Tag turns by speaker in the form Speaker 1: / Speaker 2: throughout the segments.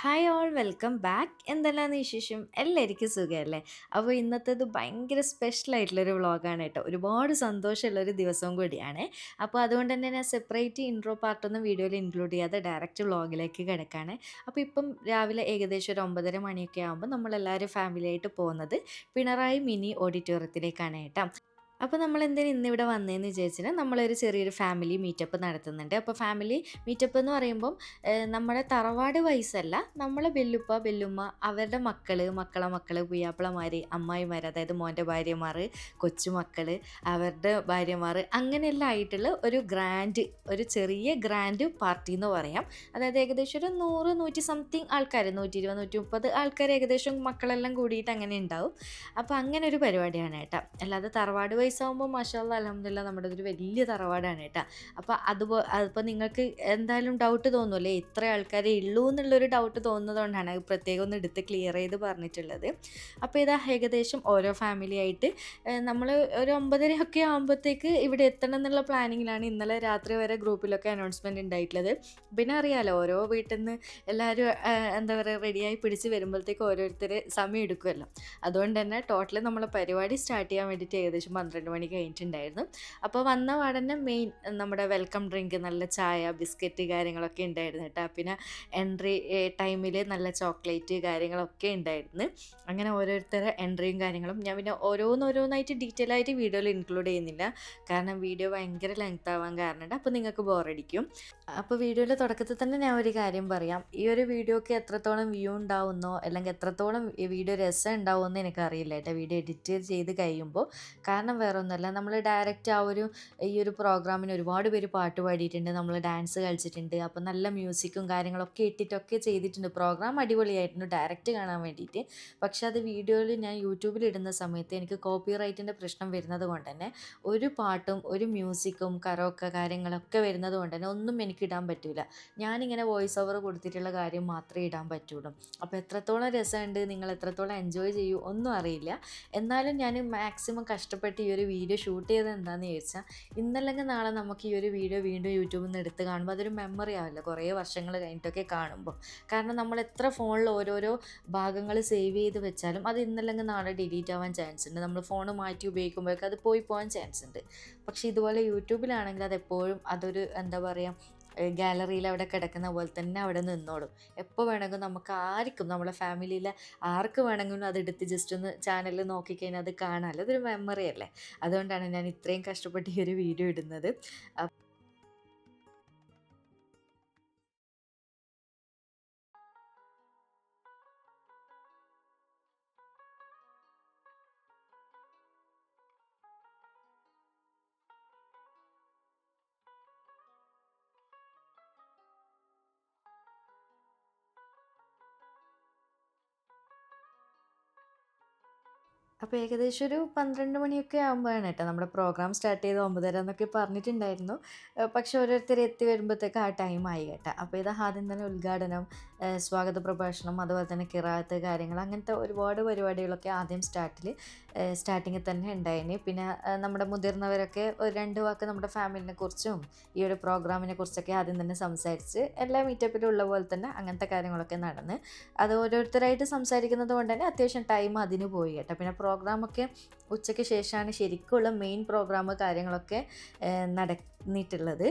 Speaker 1: Hi all welcome back എന്തെല്ലാന്ന് വിശേഷം? എല്ലാവർക്കും സുഖമല്ലേ അപ്പോൾ ഇന്നത്തേത് ഭയങ്കര സ്പെഷ്യൽ ആയിട്ടുള്ളൊരു വ്ളോഗാണ് കേട്ടോ. ഒരുപാട് സന്തോഷമുള്ളൊരു ദിവസവും കൂടിയാണ്. അപ്പോൾ അതുകൊണ്ട് തന്നെ ഞാൻ സെപ്പറേറ്റ് ഇൻട്രോ പാർട്ടൊന്നും വീഡിയോയിൽ ഇൻക്ലൂഡ് ചെയ്യാതെ ഡയറക്റ്റ് വ്ളോഗിലേക്ക് കിടക്കുകയാണ് അപ്പോൾ ഇപ്പം രാവിലെ ഏകദേശം ഒരു ഒമ്പതര മണിയൊക്കെ ആകുമ്പോൾ നമ്മളെല്ലാവരും ഫാമിലിയായിട്ട് പോകുന്നത് പിണറായി മിനി ഓഡിറ്റോറിയത്തിലേക്കാണ് കേട്ടോ. അപ്പോൾ നമ്മൾ എന്തിനാ ഇന്നിവിടെ വന്നതെന്ന് വിചാരിച്ചാൽ നമ്മളൊരു ചെറിയൊരു ഫാമിലി മീറ്റപ്പ് നടത്തുന്നുണ്ട്. അപ്പോൾ ഫാമിലി മീറ്റപ്പ് എന്ന് പറയുമ്പം നമ്മുടെ തറവാട് വയസ്സല്ല നമ്മളെ ബെല്ലുപ്പ ബെല്ലുമ്മ അവരുടെ മക്കൾ മക്കളെ മക്കൾ പുയ്യാപ്പിളമാർ അമ്മായിമാർ അതായത് മോന്റെ ഭാര്യമാർ കൊച്ചുമക്കൾ അവരുടെ ഭാര്യമാർ അങ്ങനെയെല്ലാം ആയിട്ടുള്ള ഒരു ഗ്രാൻഡ് ഒരു ചെറിയ ഗ്രാൻഡ് പാർട്ടി എന്ന് പറയാം. അതായത് ഏകദേശം ഒരു നൂറ് നൂറ്റി സംതിങ് ആൾക്കാർ നൂറ്റി ഇരുപത് നൂറ്റി മുപ്പത് ആൾക്കാർ ഏകദേശം മക്കളെല്ലാം കൂടിയിട്ട് അങ്ങനെ ഉണ്ടാവും. അപ്പോൾ അങ്ങനെ ഒരു പരിപാടിയാണ് കേട്ടോ അല്ലാതെ തറവാട് വയസ്സാകുമ്പോൾ മാഷാല്ല അലഹമില്ല നമ്മുടെ ഒരു വലിയ തറവാടാണ് കേട്ടോ. അപ്പോൾ അതുപോലെ അതിപ്പോൾ നിങ്ങൾക്ക് എന്തായാലും ഡൗട്ട് തോന്നുമല്ലേ ഇത്ര ആൾക്കാരെ ഉള്ളൂ എന്നുള്ളൊരു ഡൗട്ട് തോന്നുന്നതുകൊണ്ടാണ് പ്രത്യേകം ഒന്ന് എടുത്ത് ക്ലിയർ ചെയ്ത് പറഞ്ഞിട്ടുള്ളത്. അപ്പോൾ ഇതാ ഏകദേശം ഓരോ ഫാമിലി ആയിട്ട് നമ്മൾ ഒരു ഒമ്പതരയൊക്കെ ആകുമ്പോഴത്തേക്ക് ഇവിടെ എത്തണം എന്നുള്ള പ്ലാനിങ്ങിലാണ് ഇന്നലെ രാത്രി വരെ ഗ്രൂപ്പിലൊക്കെ അനൗൺസ്മെന്റ് ഉണ്ടായിട്ടുള്ളത്. പിന്നെ അറിയാലോ ഓരോ വീട്ടിൽ നിന്ന് എല്ലാവരും എന്താ പറയുക റെഡിയായി പിടിച്ച് വരുമ്പോഴത്തേക്ക് ഓരോരുത്തർ സമയം എടുക്കുമല്ലോ അതുകൊണ്ട് തന്നെ ടോട്ടൽ നമ്മൾ പരിപാടി സ്റ്റാർട്ട് ചെയ്യാൻ വേണ്ടിയിട്ട് ഏകദേശം പന്ത്രണ്ട് മണി കഴിഞ്ഞിട്ടുണ്ടായിരുന്നു. അപ്പോൾ വന്ന പാടന്നെ മെയിൻ നമ്മുടെ വെൽക്കം ഡ്രിങ്ക് നല്ല ചായ ബിസ്ക്കറ്റ് കാര്യങ്ങളൊക്കെ ഉണ്ടായിരുന്നു കേട്ടോ. പിന്നെ എൻട്രി ടൈമിൽ നല്ല ചോക്ലേറ്റ് കാര്യങ്ങളൊക്കെ ഉണ്ടായിരുന്നു. അങ്ങനെ ഓരോരുത്തരുടെ എൻട്രിയും കാര്യങ്ങളും ഞാൻ പിന്നെ ഓരോന്നോരോന്നായിട്ട് ഡീറ്റെയിൽ ആയിട്ട് വീഡിയോയിൽ ഇൻക്ലൂഡ് ചെയ്യുന്നില്ല. കാരണം വീഡിയോ ഭയങ്കര ലെങ്ത് ആവാൻ കാരണമുണ്ട് അപ്പോൾ നിങ്ങൾക്ക് ബോറടിക്കും അപ്പോൾ വീഡിയോയുടെ തുടക്കത്തിൽ തന്നെ ഞാൻ ഒരു കാര്യം പറയാം. ഈ ഒരു വീഡിയോക്ക് എത്രത്തോളം വ്യൂ ഉണ്ടാവുന്നോ അല്ലെങ്കിൽ എത്രത്തോളം വീഡിയോ രസം ഉണ്ടാവുമെന്ന് എനിക്കറിയില്ല കേട്ടോ. വീഡിയോ എഡിറ്റ് ചെയ്ത് കഴിയുമ്പോൾ. കാരണം വേറെ ഒന്നുമല്ല നമ്മൾ ഡയറക്റ്റ് ആ ഒരു ഈ ഒരു പ്രോഗ്രാമിന് ഒരുപാട് പേര് പാട്ട് പാടിയിട്ടുണ്ട്. നമ്മൾ ഡാൻസ് കളിച്ചിട്ടുണ്ട്. അപ്പോൾ നല്ല മ്യൂസിക്കും കാര്യങ്ങളൊക്കെ ഇട്ടിട്ടൊക്കെ ചെയ്തിട്ടുണ്ട്. പ്രോഗ്രാം അടിപൊളിയായിരുന്നു ഡയറക്റ്റ് കാണാൻ വേണ്ടിയിട്ട്. പക്ഷെ അത് വീഡിയോയിൽ ഞാൻ യൂട്യൂബിൽ ഇടുന്ന സമയത്ത് എനിക്ക് കോപ്പി റൈറ്റിന്റെ പ്രശ്നം വരുന്നത് കൊണ്ട് തന്നെ ഒരു പാട്ടും ഒരു മ്യൂസിക്കും കരോക്ക കാര്യങ്ങളൊക്കെ വരുന്നത് കൊണ്ട് തന്നെ ഒന്നും എനിക്ക് ഇടാൻ പറ്റില്ല ഞാനിങ്ങനെ വോയിസ് ഓവർ കൊടുത്തിട്ടുള്ള കാര്യം മാത്രമേ ഇടാൻ പറ്റുള്ളൂ. അപ്പോൾ എത്രത്തോളം രസമുണ്ട് നിങ്ങൾ എത്രത്തോളം എൻജോയ് ചെയ്യൂ ഒന്നും അറിയില്ല. എന്നാലും ഞാൻ മാക്സിമം കഷ്ടപ്പെട്ട് ഈ ഒരു വീഡിയോ ഷൂട്ട് ചെയ്തത് എന്താണെന്ന് ചോദിച്ചാൽ ഇന്നല്ലെങ്കിൽ നാളെ നമുക്ക് ഈ ഒരു വീഡിയോ വീണ്ടും യൂട്യൂബിൽ നിന്ന് എടുത്ത് കാണുമ്പോൾ അതൊരു മെമ്മറി ആവില്ല കുറേ വർഷങ്ങൾ കഴിഞ്ഞിട്ടൊക്കെ കാണുമ്പോൾ കാരണം നമ്മൾ എത്ര ഫോണിൽ ഓരോരോ ഭാഗങ്ങൾ സേവ് ചെയ്ത് വെച്ചാലും അത് ഇന്നല്ലെങ്കിൽ നാളെ ഡിലീറ്റ് ആവാൻ ചാൻസ് ഉണ്ട്. നമ്മൾ ഫോൺ മാറ്റി ഉപയോഗിക്കുമ്പോഴേക്കും അത് പോയി പോകാൻ ചാൻസ് ഉണ്ട്. പക്ഷേ ഇതുപോലെ യൂട്യൂബിലാണെങ്കിൽ അതെപ്പോഴും അതൊരു എന്താ പറയുക ഗാലറിയിൽ അവിടെ കിടക്കുന്ന പോലെ തന്നെ അവിടെ നിന്നോളും. എപ്പോൾ വേണമെങ്കിലും നമുക്ക് ആർക്കും നമ്മളെ ഫാമിലിയിലെ ആർക്ക് വേണമെങ്കിലും അതെടുത്ത് ജസ്റ്റ് ഒന്ന് ചാനലിൽ നോക്കിക്കഴിഞ്ഞാൽ അത് കാണാമല്ലോ അതൊരു മെമ്മറി അല്ലേ? അതുകൊണ്ടാണ് ഞാൻ ഇത്രയും കഷ്ടപ്പെട്ട് ഈ ഒരു വീഡിയോ ഇടുന്നത്. അപ്പോൾ ഏകദേശം ഒരു പന്ത്രണ്ട് മണിയൊക്കെ ആകുമ്പോഴാണ് കേട്ടോ നമ്മുടെ പ്രോഗ്രാം സ്റ്റാർട്ട് ചെയ്ത് ഒമ്പതര എന്നൊക്കെ പറഞ്ഞിട്ടുണ്ടായിരുന്നു. പക്ഷെ ഓരോരുത്തർ എത്തി വരുമ്പോഴത്തേക്ക് ആ ടൈം ആയി കേട്ടോ. അപ്പോൾ ഇത് ആദ്യം തന്നെ ഉദ്ഘാടനം സ്വാഗത പ്രഭാഷണം അതുപോലെ തന്നെ കിറാത്ത് കാര്യങ്ങൾ അങ്ങനത്തെ ഒരുപാട് പരിപാടികളൊക്കെ ആദ്യം സ്റ്റാർട്ടിൽ സ്റ്റാർട്ടിങ്ങിൽ തന്നെ ഉണ്ടായിന്. പിന്നെ നമ്മുടെ മുതിർന്നവരൊക്കെ ഒരു രണ്ട് വാക്ക് നമ്മുടെ ഫാമിലിനെ കുറിച്ചും ഈ ഒരു പ്രോഗ്രാമിനെ കുറിച്ചൊക്കെ ആദ്യം തന്നെ സംസാരിച്ച് എല്ലാ മീറ്റപ്പിലും ഉള്ള പോലെ തന്നെ അങ്ങനത്തെ കാര്യങ്ങളൊക്കെ നടന്ന് അത് ഓരോരുത്തരായിട്ട് സംസാരിക്കുന്നത് കൊണ്ട് തന്നെ അത്യാവശ്യം ടൈം അതിന് പോയി കേട്ടോ. പിന്നെ പ്രോഗ്രാമൊക്കെ ഉച്ചയ്ക്ക് ശേഷമാണ് ശരിക്കുള്ള മെയിൻ പ്രോഗ്രാം കാര്യങ്ങളൊക്കെ നടന്നിട്ടുള്ളത്.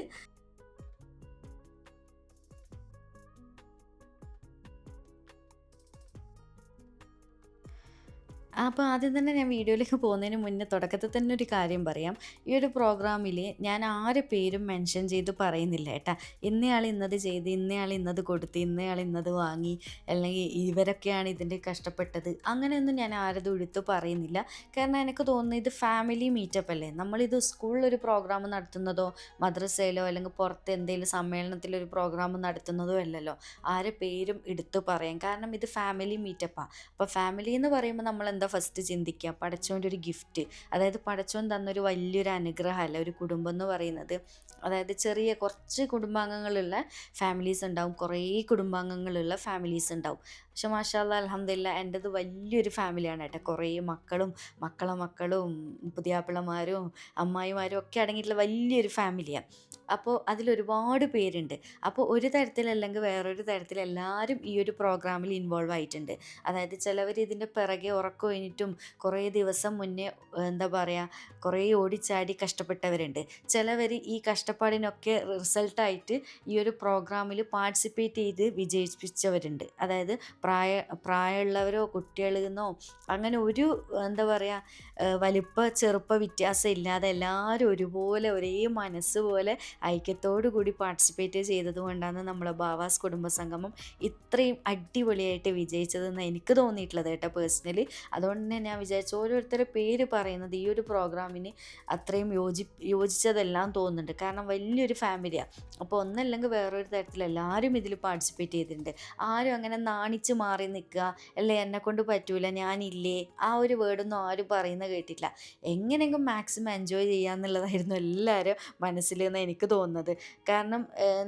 Speaker 1: അപ്പോൾ ആദ്യം തന്നെ ഞാൻ വീഡിയോയിലേക്ക് പോകുന്നതിന് മുന്നേ തുടക്കത്തിൽ തന്നെ ഒരു കാര്യം പറയാം. ഈ ഒരു പ്രോഗ്രാമിൽ ഞാൻ ആരെ പേരും മെൻഷൻ ചെയ്ത് പറയുന്നില്ല കേട്ടാ. ഇന്നയാൾ ഇന്നത് ചെയ്ത് ഇന്നയാൾ ഇന്നത് കൊടുത്ത് ഇന്നയാൾ ഇന്നത് വാങ്ങി അല്ലെങ്കിൽ ഇവരൊക്കെയാണ് ഇതിന്റെ കഷ്ടപ്പെട്ടത്. അങ്ങനെയൊന്നും ഞാൻ ആരതും എടുത്ത് പറയുന്നില്ല. കാരണം എനിക്ക് തോന്നുന്നത് ഇത് ഫാമിലി മീറ്റപ്പ് അല്ലേ? നമ്മളിത് സ്കൂളിലൊരു പ്രോഗ്രാം നടത്തുന്നതോ മദ്രസയിലോ അല്ലെങ്കിൽ പുറത്ത് എന്തെങ്കിലും സമ്മേളനത്തിലൊരു പ്രോഗ്രാം നടത്തുന്നതോ അല്ലല്ലോ. ആരെ പേരും എടുത്ത് പറയാം കാരണം ഇത് ഫാമിലി മീറ്റപ്പാണ് അപ്പോൾ ഫാമിലി എന്ന് പറയുമ്പോൾ നമ്മൾ എന്താ ഫസ്റ്റ് ചിന്തിക്കുക. പടച്ചോന്റെ ഒരു ഗിഫ്റ്റ് അതായത് പടച്ചോൻ തന്നൊരു വലിയൊരു അനുഗ്രഹമല്ല ഒരു കുടുംബം എന്ന് പറയുന്നത്. അതായത് ചെറിയ കുറച്ച് കുടുംബാംഗങ്ങളുള്ള ഫാമിലീസ് ഉണ്ടാവും. കുറേ കുടുംബാംഗങ്ങളുള്ള ഫാമിലീസ് ഉണ്ടാവും. പക്ഷെ മാഷാല്ല അലഹമില്ല എന്റെത് വലിയൊരു ഫാമിലിയാണ് കേട്ടോ. കുറേ മക്കളും മക്കളെ മക്കളും പുതിയാപ്പിളമാരും അമ്മായിമാരും ഒക്കെ അടങ്ങിയിട്ടുള്ള വലിയൊരു ഫാമിലിയാണ് അപ്പോൾ അതിലൊരുപാട് പേരുണ്ട്. അപ്പോൾ ഒരു തരത്തിലല്ലെങ്കിൽ വേറൊരു തരത്തിൽ എല്ലാവരും ഈ ഒരു പ്രോഗ്രാമിൽ ഇൻവോൾവ് ആയിട്ടുണ്ട്. അതായത് ചിലവർ ഇതിന്റെ പിറകെ ഉറക്കം കഴിഞ്ഞിട്ടും കുറേ ദിവസം മുന്നേ എന്താ പറയുക കുറേ ഓടിച്ചാടി കഷ്ടപ്പെട്ടവരുണ്ട്. ചിലവർ ഈ കഷ്ടപ്പാടിനൊക്കെ റിസൾട്ടായിട്ട് ഈ ഒരു പ്രോഗ്രാമിൽ പാർട്ടിസിപ്പേറ്റ് ചെയ്ത് വിജയിപ്പിച്ചവരുണ്ട്. അതായത് പ്രായ പ്രായമുള്ളവരോ കുട്ടികളെന്നോ അങ്ങനെ ഒരു എന്താ പറയുക വലിപ്പ ചെറുപ്പ വ്യത്യാസം ഇല്ലാതെ എല്ലാവരും ഒരുപോലെ ഒരേ മനസ്സ് പോലെ ഐക്യത്തോടു കൂടി പാർട്ടിസിപ്പേറ്റ് ചെയ്തത് കൊണ്ടാണ് നമ്മളെ ബാവാസ് കുടുംബസംഗമം ഇത്രയും അടിപൊളിയായിട്ട് വിജയിച്ചതെന്ന് എനിക്ക് തോന്നിയിട്ടുള്ളത് കേട്ടോ പേഴ്സണലി അതുകൊണ്ട് തന്നെ ഞാൻ വിചാരിച്ചു ഓരോരുത്തരുടെ പേര് പറയുന്നത് ഈ ഒരു പ്രോഗ്രാമിന് അത്രയും യോജി യോജിച്ചതെല്ലാം തോന്നുന്നുണ്ട്. കാരണം വലിയൊരു ഫാമിലിയാണ് അപ്പോൾ ഒന്നല്ലെങ്കിൽ വേറൊരു തരത്തിൽ എല്ലാവരും ഇതിൽ പാർട്ടിസിപ്പേറ്റ് ചെയ്തിട്ടുണ്ട്. ആരും അങ്ങനെ നാണിച്ച് മാറി നിൽക്കുക അല്ലേ എന്നെ കൊണ്ട് പറ്റൂല ഞാനില്ലേ ആ ഒരു വേർഡൊന്നും ആരും പറയുന്നത് കേട്ടില്ല എങ്ങനെയെങ്കിലും മാക്സിമം എൻജോയ് ചെയ്യാന്നുള്ളതായിരുന്നു എല്ലാവരും മനസ്സിൽ നിന്ന് എനിക്ക് തോന്നുന്നത്. കാരണം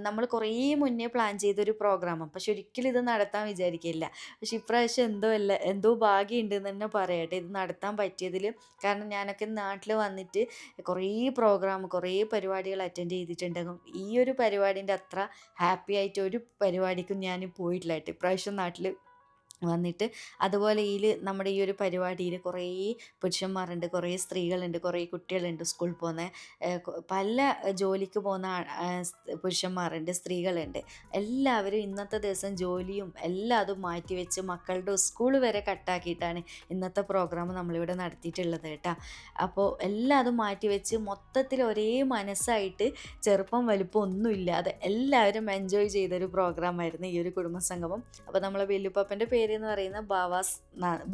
Speaker 1: നമ്മൾ കുറേ മുന്നേ പ്ലാൻ ചെയ്തൊരു പ്രോഗ്രാം പക്ഷെ ഒരിക്കലും ഇത് നടത്താൻ വിചാരിക്കില്ല പക്ഷെ ഇപ്രാവശ്യം എന്തോ അല്ല എന്തോ ഭാഗ്യമുണ്ട് എന്ന് തന്നെ പറയട്ടെ ഇത് നടത്താൻ പറ്റിയതിൽ കാരണം ഞാനൊക്കെ നാട്ടിൽ വന്നിട്ട് കുറേ പ്രോഗ്രാം കുറേ പരിപാടികൾ അറ്റൻഡ് ചെയ്തിട്ടുണ്ട് ഈ ഒരു പരിപാടിന്റെ അത്ര ഹാപ്പി ആയിട്ട് ഒരു പരിപാടിക്കും ഞാൻ പോയിട്ടില്ല ഇപ്രാവശ്യം നാട്ടിൽ വന്നിട്ട് അതുപോലെ ഇതിൽ നമ്മുടെ ഈ ഒരു പരിപാടിയിൽ കുറേ പുരുഷന്മാരുണ്ട് കുറേ സ്ത്രീകളുണ്ട് കുറേ കുട്ടികളുണ്ട് സ്കൂളിൽ പോകുന്ന പല ജോലിക്ക് പോകുന്ന പുരുഷന്മാരുണ്ട് സ്ത്രീകളുണ്ട്. എല്ലാവരും ഇന്നത്തെ ദിവസം ജോലിയും എല്ലാം അതും മാറ്റിവെച്ച് മക്കളുടെ സ്കൂൾ വരെ കട്ടാക്കിയിട്ടാണ് ഇന്നത്തെ പ്രോഗ്രാം നമ്മളിവിടെ നടത്തിയിട്ടുള്ളത് കേട്ടോ. അപ്പോൾ എല്ലാം അതും മാറ്റിവെച്ച് മൊത്തത്തിൽ ഒരേ മനസ്സായിട്ട് ചെറുപ്പം വലുപ്പം ഒന്നുമില്ലാതെ എല്ലാവരും എൻജോയ് ചെയ്തൊരു പ്രോഗ്രാമായിരുന്നു ഈ ഒരു കുടുംബസംഗമം. അപ്പോൾ നമ്മളെ വെല്ലുപ്പാപ്പന്റെ പേര് പേര് എന്ന് പറയുന്നത് ബാവാസ്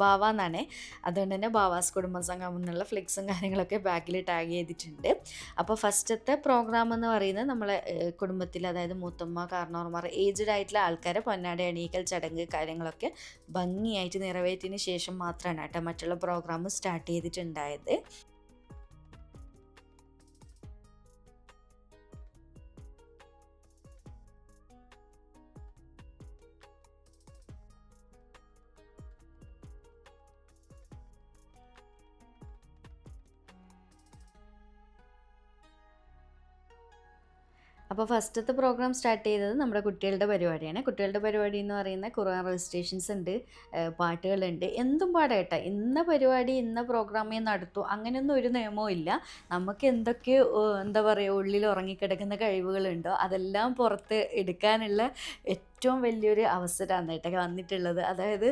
Speaker 1: ബാവ എന്നാണ്. അതുകൊണ്ട് തന്നെ ബാവാസ് കുടുംബസംഘം എന്നുള്ള ഫ്ലെക്സും കാര്യങ്ങളൊക്കെ ബാക്കിൽ ടാഗ് ചെയ്തിട്ടുണ്ട്. അപ്പോൾ ഫസ്റ്റത്തെ പ്രോഗ്രാം എന്ന് പറയുന്നത് നമ്മളെ കുടുംബത്തിൽ അതായത് മൂത്തമ്മ കാരണവർമാർ ഏജ്ഡ് ആയിട്ടുള്ള ആൾക്കാരെ പൊന്നാടി അണിയിക്കൽ ചടങ്ങ് കാര്യങ്ങളൊക്കെ ഭംഗിയായിട്ട് നിറവേറ്റിയതിന് ശേഷം മാത്രമാണ് കേട്ടോ മറ്റുള്ള പ്രോഗ്രാം സ്റ്റാർട്ട് ചെയ്തിട്ടുണ്ടായത്. അപ്പോൾ ഫസ്റ്റത്തെ പ്രോഗ്രാം സ്റ്റാർട്ട് ചെയ്തത് നമ്മുടെ കുട്ടികളുടെ പരിപാടിയാണ്. കുട്ടികളുടെ പരിപാടി എന്ന് പറയുന്ന ഖുർആൻ രജിസ്ട്രേഷൻസ് ഉണ്ട് പാട്ടുകളുണ്ട്. എന്തും പാടേട്ടെ ഇന്ന പരിപാടി ഇന്ന പ്രോഗ്രാമേ നടത്തൂ അങ്ങനെയൊന്നും ഒരു നിയമവും ഇല്ല. നമുക്ക് എന്തൊക്കെ എന്താ പറയുക ഉള്ളിൽ ഉറങ്ങിക്കിടക്കുന്ന കഴിവുകളുണ്ടോ അതെല്ലാം പുറത്ത് എടുക്കാനുള്ള ഏറ്റവും വലിയൊരു അവസരമാണ് കേട്ടോ വന്നിട്ടുള്ളത്. അതായത്